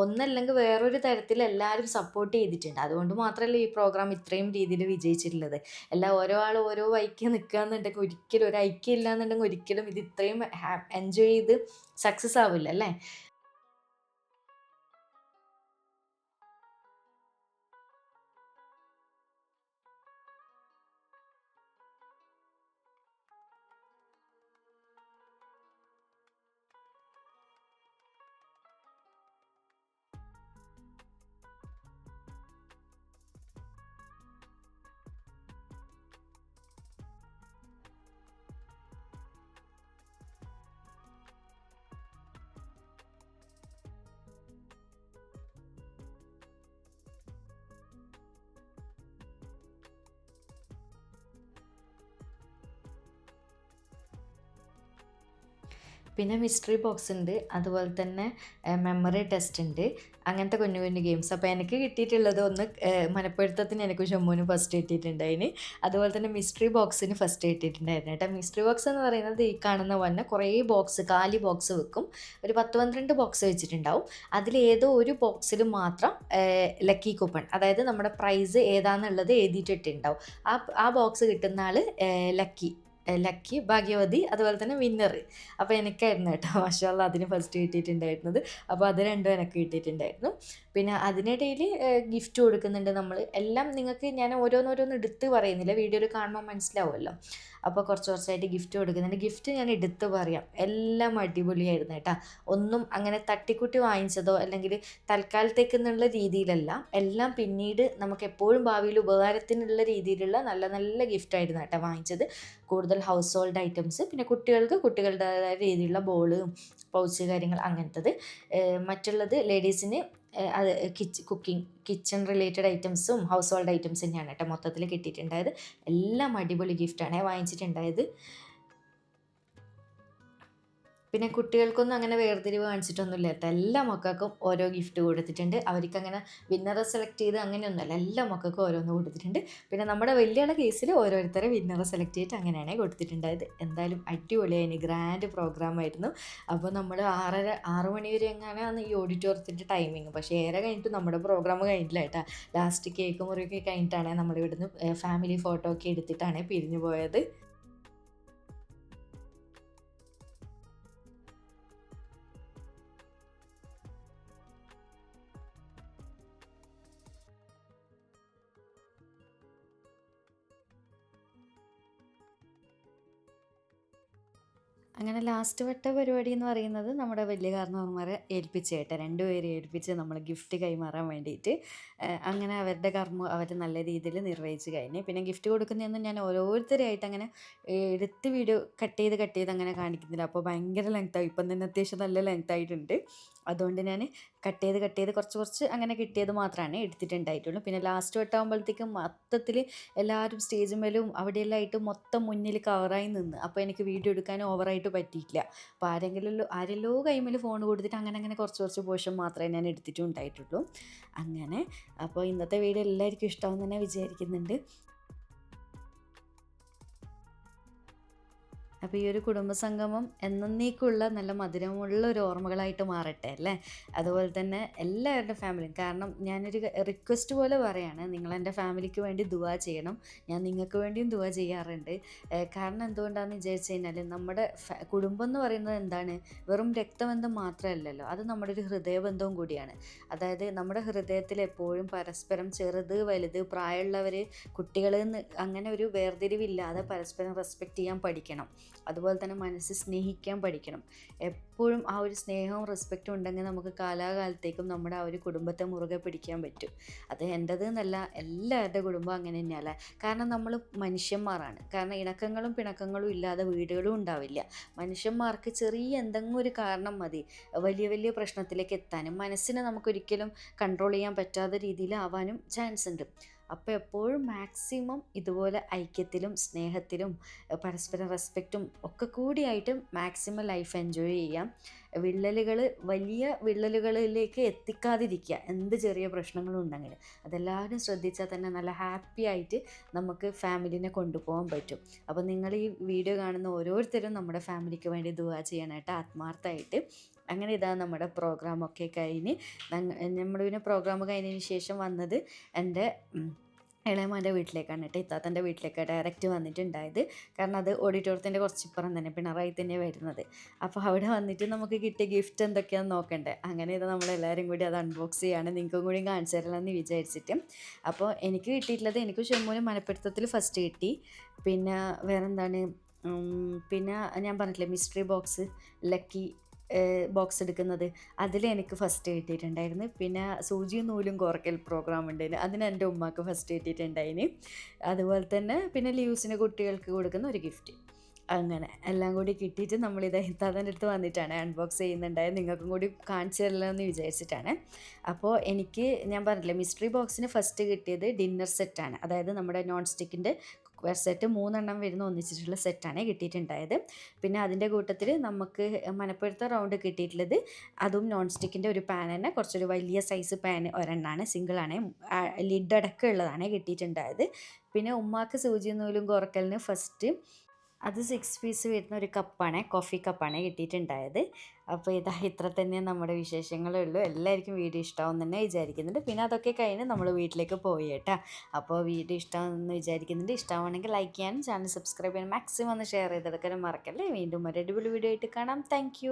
Speaker 1: ഒന്നല്ലെങ്കിൽ വേറൊരു തരത്തിൽ എല്ലാവരും സപ്പോർട്ട് ചെയ്തിട്ടുണ്ട്. അതുകൊണ്ട് മാത്രമല്ല ഈ പ്രോഗ്രാം ഇത്രയും രീതിയിൽ വിജയിച്ചിട്ടുള്ളത്. എല്ലാ ഓരോ ആൾ ഓരോ വൈക്ക് നിൽക്കുക എന്നുണ്ടെങ്കിൽ ഒരിക്കലും ഒരു ഐക്യം ഇല്ല എന്നുണ്ടെങ്കിൽ ഒരിക്കലും ഇത് ഇത്രയും എൻജോയ് ചെയ്ത് സക്സസ് ആവില്ല അല്ലേ? പിന്നെ മിസ്റ്ററി ബോക്സ് ഉണ്ട്. അതുപോലെ തന്നെ മെമ്മറി ടെസ്റ്റ് ഉണ്ട്. അങ്ങനത്തെ കുഞ്ഞു കുഞ്ഞു ഗെയിംസ് അപ്പോൾ എനിക്ക് കിട്ടിയിട്ടുള്ളത് ഒന്ന് മനപ്പൊരുത്തത്തിന് എനിക്ക് ഷമ്മുവിന് ഫസ്റ്റ് കിട്ടിയിട്ടുണ്ടായിന് അതുപോലെ തന്നെ മിസ്റ്ററി ബോക്സിന് ഫസ്റ്റ് കിട്ടിയിട്ടുണ്ടായിരുന്നു കേട്ടോ. മിസ്റ്ററി ബോക്സ് എന്ന് പറയുന്നത് ഈ കാണുന്ന പോലെ കുറേ ബോക്സ് കാലി ബോക്സ് വെക്കും. ഒരു പത്ത് പന്ത്രണ്ട് ബോക്സ് വെച്ചിട്ടുണ്ടാവും. അതിലേതോ ഒരു ബോക്സിൽ മാത്രം ലക്കി കൂപ്പൺ അതായത് നമ്മുടെ പ്രൈസ് ഏതാണെന്നുള്ളത് എഴുതിയിട്ടിട്ടുണ്ടാവും. ആ ആ ബോക്സ് കിട്ടുന്ന ആൾ ലക്കി ലക്കി ഭാഗ്യവതി അതുപോലെ തന്നെ വിന്നർ അപ്പോൾ എനിക്കായിരുന്നു കേട്ടോ. മാഷാല്ല അതിന് ഫസ്റ്റ് കിട്ടിയിട്ടുണ്ടായിരുന്നത്. അപ്പോൾ അത് രണ്ടും എനിക്ക് കിട്ടിയിട്ടുണ്ടായിരുന്നു. പിന്നെ അതിനിടയിൽ ഗിഫ്റ്റ് കൊടുക്കുന്നുണ്ട് നമ്മൾ എല്ലാം നിങ്ങൾക്ക് ഞാൻ ഓരോന്നോരോന്ന് എടുത്ത് പറയുന്നില്ല. വീഡിയോയിൽ കാണുമ്പോൾ മനസ്സിലാവുമല്ലോ. അപ്പോൾ കുറച്ച് കുറച്ചായിട്ട് ഗിഫ്റ്റ് കൊടുക്കുന്നുണ്ട്. ഗിഫ്റ്റ് ഞാൻ എടുത്ത് പറയാം. എല്ലാം അടിപൊളിയായിരുന്നു കേട്ടോ. ഒന്നും അങ്ങനെ തട്ടിക്കുട്ടി വാങ്ങിച്ചതോ അല്ലെങ്കിൽ തൽക്കാലത്തേക്ക് എന്നുള്ള രീതിയിലല്ല. എല്ലാം പിന്നീട് നമുക്ക് എപ്പോഴും ഭാവിയിൽ ഉപകാരത്തിനുള്ള രീതിയിലുള്ള നല്ല നല്ല ഗിഫ്റ്റ് ആയിരുന്നു കേട്ടോ വാങ്ങിച്ചത്. കൂടുതൽ ഹൗസ് ഹോൾഡ് ഐറ്റംസ് പിന്നെ കുട്ടികൾക്ക് കുട്ടികളുടേതായ രീതിയിലുള്ള ബോൾ പൗച്ച് കാര്യങ്ങൾ അങ്ങനത്തത്. മറ്റുള്ളത് ലേഡീസിന് അത് കിച്ച് കുക്കിംഗ് കിച്ചൺ റിലേറ്റഡ് ഐറ്റംസും ഹൗസ് ഹോൾഡ് ഐറ്റംസ് തന്നെയാണ് കേട്ടോ മൊത്തത്തിൽ കിട്ടിയിട്ടുണ്ടായത്. എല്ലാം അടിപൊളി ഗിഫ്റ്റാണ് വാങ്ങിച്ചിട്ടുണ്ടായത്. പിന്നെ കുട്ടികൾക്കൊന്നും അങ്ങനെ വേർതിരിവ് കാണിച്ചിട്ടൊന്നുമില്ല കേട്ടോ. എല്ലാ മക്കൾക്കും ഓരോ ഗിഫ്റ്റ് കൊടുത്തിട്ടുണ്ട്. അവർക്ക് അങ്ങനെ വിന്നറെ സെലക്ട് ചെയ്ത് അങ്ങനെയൊന്നുമല്ല. എല്ലാ മക്കൾക്കും ഓരോന്ന് കൊടുത്തിട്ടുണ്ട്. പിന്നെ നമ്മുടെ വലിയയുടെ കേസിൽ ഓരോരുത്തരെ വിന്നറെ സെലക്ട് ചെയ്തിട്ട് അങ്ങനെയാണ് കൊടുത്തിട്ടുണ്ടായത്. എന്തായാലും അടിപൊളിയായിരുന്നു. ഗ്രാൻഡ് പ്രോഗ്രാം ആയിരുന്നു. അപ്പോൾ നമ്മൾ ആറര ആറ് മണി വരെ എങ്ങനെയാണ് ഈ ഓഡിറ്റോറിയത്തിന്റെ ടൈമിങ് പക്ഷേ ഏറെ കഴിഞ്ഞിട്ട് നമ്മുടെ പ്രോഗ്രാം കഴിഞ്ഞില്ല കേട്ടോ. ലാസ്റ്റ് കേക്ക് മുറിയൊക്കെ കഴിഞ്ഞിട്ടാണ് നമ്മളിവിടുന്ന് ഫാമിലി ഫോട്ടോ ഒക്കെ എടുത്തിട്ടാണ് പിരിഞ്ഞു പോയത്. അങ്ങനെ ലാസ്റ്റ് വട്ട പരിപാടി എന്ന് പറയുന്നത് നമ്മുടെ വലിയ കാരണവന്മാരെ ഏൽപ്പിച്ച് കേട്ടോ. രണ്ടുപേരെ ഏൽപ്പിച്ച് നമ്മൾ ഗിഫ്റ്റ് കൈമാറാൻ വേണ്ടിയിട്ട് അങ്ങനെ അവരുടെ കർമ്മം അവർ നല്ല രീതിയിൽ നിർവഹിച്ച് കഴിഞ്ഞ്. പിന്നെ ഗിഫ്റ്റ് കൊടുക്കുന്നതെന്ന് ഞാൻ ഓരോരുത്തരായിട്ട് അങ്ങനെ എടുത്ത് വീഡിയോ കട്ട് ചെയ്ത് കട്ട് ചെയ്ത് അങ്ങനെ കാണിക്കുന്നില്ല. അപ്പോൾ ഭയങ്കര ലെങ്ത്തായി ഇപ്പം തന്നെ അത്യാവശ്യം നല്ല ലെങ്ത് ആയിട്ടുണ്ട്. അതുകൊണ്ട് ഞാൻ കട്ട് ചെയ്ത് കട്ട് ചെയ്ത് കുറച്ച് കുറച്ച് അങ്ങനെ കിട്ടിയത് മാത്രമാണ് എടുത്തിട്ടുണ്ടായിട്ടുള്ളൂ. പിന്നെ ലാസ്റ്റ് വട്ടാകുമ്പോഴത്തേക്കും മൊത്തത്തിൽ എല്ലാവരും സ്റ്റേജ് മേലും അവിടെയെല്ലാം ആയിട്ട് മൊത്തം മുന്നിൽ കവറായി നിന്ന്. അപ്പോൾ എനിക്ക് വീഡിയോ എടുക്കാൻ ഓവറായിട്ട് പറ്റിയിട്ടില്ല. അപ്പോൾ ആരെങ്കിലും ആരെല്ലോ കൈമിൽ ഫോൺ കൊടുത്തിട്ട് അങ്ങനെ അങ്ങനെ കുറച്ച് കുറച്ച് പോഷൻ മാത്രമേ ഞാൻ എടുത്തിട്ടുണ്ടായിട്ടുള്ളൂ. അങ്ങനെ അപ്പോൾ ഇന്നത്തെ വീഡിയോ എല്ലാവർക്കും ഇഷ്ടമാണെന്ന് തന്നെ വിചാരിക്കുന്നുണ്ട്. അപ്പോൾ ഈ ഒരു കുടുംബസംഗമം എന്നേക്കുള്ള നല്ല മധുരമുള്ള ഒരു ഓർമ്മകളായിട്ട് മാറട്ടെ അല്ലേ? അതുപോലെ തന്നെ എല്ലാവരുടെ ഫാമിലിയും. കാരണം ഞാനൊരു റിക്വസ്റ്റ് പോലെ പറയാണ് നിങ്ങൾ എന്റെ ഫാമിലിക്ക് വേണ്ടി ദുവാ ചെയ്യണം. ഞാൻ നിങ്ങൾക്ക് വേണ്ടിയും ദുവാ ചെയ്യാറുണ്ട്. കാരണം എന്തുകൊണ്ടാണെന്ന് വിചാരിച്ചു കഴിഞ്ഞാൽ നമ്മുടെ കുടുംബം എന്ന് പറയുന്നത് എന്താണ്? വെറും രക്തബന്ധം മാത്രമല്ലല്ലോ. അത് നമ്മുടെ ഒരു ഹൃദയബന്ധവും കൂടിയാണ്. അതായത് നമ്മുടെ ഹൃദയത്തിൽ എപ്പോഴും പരസ്പരം ചെറുത് വലുത് പ്രായമുള്ളവർ കുട്ടികൾ അങ്ങനെ ഒരു വേർതിരിവില്ലാതെ പരസ്പരം റെസ്പെക്റ്റ് ചെയ്യാൻ പഠിക്കണം. അതുപോലെ തന്നെ മനസ്സ് സ്നേഹിക്കാൻ പഠിക്കണം. എപ്പോഴും ആ ഒരു സ്നേഹവും റെസ്പെക്റ്റും ഉണ്ടെങ്കിൽ നമുക്ക് കാലാകാലത്തേക്കും നമ്മുടെ ആ ഒരു കുടുംബത്തെ മുറുകെ പിടിക്കാൻ പറ്റും. അത് എന്റെത് എന്നല്ല എല്ലാവരുടെ കുടുംബം അങ്ങനെ തന്നെയല്ല? കാരണം നമ്മൾ മനുഷ്യന്മാരാണ്. കാരണം ഇണക്കങ്ങളും പിണക്കങ്ങളും ഇല്ലാതെ വീടുകളും ഉണ്ടാവില്ല. മനുഷ്യന്മാർക്ക് ചെറിയ എന്തെങ്കിലും ഒരു കാരണം മതി. വലിയ വലിയ പ്രശ്നത്തിലേക്ക് എത്താനും മനസ്സിനെ നമുക്കൊരിക്കലും കൺട്രോൾ ചെയ്യാൻ പറ്റാത്ത രീതിയിലാവാനും ചാൻസ് ഉണ്ട്. അപ്പോൾ എപ്പോഴും മാക്സിമം ഇതുപോലെ ഐക്യത്തിലും സ്നേഹത്തിലും പരസ്പര റെസ്പെക്റ്റും ഒക്കെ കൂടിയായിട്ട് മാക്സിമം ലൈഫ് എൻജോയ് ചെയ്യാം. വിള്ളലുകൾ വലിയ വിള്ളലുകളിലേക്ക് എത്തിക്കാതിരിക്കുക എന്ത് ചെറിയ പ്രശ്നങ്ങളും ഉണ്ടെങ്കിൽ അതെല്ലാവരും ശ്രദ്ധിച്ചാൽ തന്നെ നല്ല ഹാപ്പി ആയിട്ട് നമുക്ക് ഫാമിലിനെ കൊണ്ടുപോകാൻ പറ്റും. അപ്പോൾ നിങ്ങൾ ഈ വീഡിയോ കാണുന്ന ഓരോരുത്തരും നമ്മുടെ ഫാമിലിക്ക് വേണ്ടി ദുവാ ചെയ്യാനായിട്ട് ആത്മാർത്ഥമായിട്ട് അങ്ങനെ ഇതാ നമ്മുടെ പ്രോഗ്രാമൊക്കെ കഴിഞ്ഞ്. നമ്മൾ പിന്നെ പ്രോഗ്രാം കഴിഞ്ഞതിന് ശേഷം വന്നത് എന്റെ ഇളയമാന്റെ വീട്ടിലേക്കാണ് കേട്ടോ. ഇത്താത്തന്റെ വീട്ടിലേക്ക് ഡയറക്റ്റ് വന്നിട്ടുണ്ടായത്. കാരണം അത് ഓഡിറ്റോറിയത്തിന്റെ കുറച്ച് ഇപ്പുറം തന്നെ പിണറായി തന്നെ വരുന്നത്. അപ്പോൾ അവിടെ വന്നിട്ട് നമുക്ക് കിട്ടിയ ഗിഫ്റ്റ് എന്തൊക്കെയാണെന്ന് നോക്കണ്ടേ? അങ്ങനെ ഇത് നമ്മളെല്ലാവരും കൂടി അത് അൺബോക്സ് ചെയ്യാണ്. നിങ്ങൾക്കും കൂടി കാണിച്ചു തരണമെന്ന് വിചാരിച്ചിട്ട്. അപ്പോൾ എനിക്ക് കിട്ടിയിട്ടുള്ളത് എനിക്ക് ചെമ്മൂന് മലപ്പിടുത്തത്തിൽ ഫസ്റ്റ് കിട്ടി. പിന്നെ വേറെന്താണ്? പിന്നെ ഞാൻ പറഞ്ഞിട്ടില്ലേ മിസ്റ്ററി ബോക്സ് ലക്കി ബോക്സ് എടുക്കുന്നത്. അതിൽ എനിക്ക് ഫസ്റ്റ് കിട്ടിയിട്ടുണ്ടായിരുന്നു. പിന്നെ സൂചിയും നൂലും കോർക്കൽ പ്രോഗ്രാം ഉണ്ടായിരുന്നു അതിന് എന്റെ ഉമ്മക്ക് ഫസ്റ്റ് കിട്ടിയിട്ടുണ്ടായിന്. അതുപോലെ തന്നെ പിന്നെ ലീവ്സിന് കുട്ടികൾക്ക് കൊടുക്കുന്ന ഒരു ഗിഫ്റ്റ് അങ്ങനെ എല്ലാം കൂടി കിട്ടിയിട്ട് നമ്മൾ ഇത് ഇത്താത്തന്റെ അടുത്ത് വന്നിട്ടാണ് അൺബോക്സ് ചെയ്യുന്നുണ്ടായത്. നിങ്ങൾക്കും കൂടി കാണിച്ചു തരല്ലോ എന്ന് വിചാരിച്ചിട്ടാണ്. അപ്പോൾ എനിക്ക് ഞാൻ പറഞ്ഞില്ലേ മിസ്റ്ററി ബോക്സിന് ഫസ്റ്റ് കിട്ടിയത് ഡിന്നർ സെറ്റാണ് അതായത് നമ്മുടെ നോൺ സ്റ്റിക്കിന്റെ സെറ്റ് മൂന്നെണ്ണം വരുന്ന ഒന്നിച്ചിട്ടുള്ള സെറ്റാണ് കിട്ടിയിട്ടുണ്ടായത്. പിന്നെ അതിന്റെ കൂട്ടത്തിൽ നമുക്ക് മനപ്പുറത്തെ റൗണ്ട് കിട്ടിയിട്ടുള്ളത് അതും നോൺ സ്റ്റിക്കിന്റെ ഒരു പാൻ തന്നെ കുറച്ചൊരു വലിയ സൈസ് പാൻ ഒരെണ്ണമാണ് സിംഗിളാണ് ലിഡ് അടക്കമുള്ളതാണ് കിട്ടിയിട്ടുണ്ടായത്. പിന്നെ ഉമ്മാക്ക് സൂചി നൂലും കുറക്കലിന് ഫസ്റ്റ് അത് സിക്സ് പീസ് വരുന്ന ഒരു കപ്പാണ് കോഫി കപ്പാണ് കിട്ടിയിട്ടുണ്ടായത്. അപ്പോൾ ഇതാ ഇത്ര തന്നെ നമ്മുടെ വിശേഷങ്ങളേ ഉള്ളൂ. എല്ലാവർക്കും വീഡിയോ ഇഷ്ടമാവും തന്നെ വിചാരിക്കുന്നുണ്ട്. പിന്നെ അതൊക്കെ കഴിഞ്ഞ് നമ്മൾ വീട്ടിലേക്ക് പോയി കേട്ടോ. അപ്പോൾ വീഡിയോ ഇഷ്ടമാണെന്ന് വിചാരിക്കുന്നുണ്ട്. ഇഷ്ടമാണെങ്കിൽ ലൈക്ക് ചെയ്യാനും ചാനൽ സബ്സ്ക്രൈബ് ചെയ്യാനും മാക്സിമം ഒന്ന് ഷെയർ ചെയ്തെടുക്കാനും മറക്കല്ലേ. വീണ്ടും ഒരു അടിപൊളി വീഡിയോ ആയിട്ട് കാണാം. താങ്ക്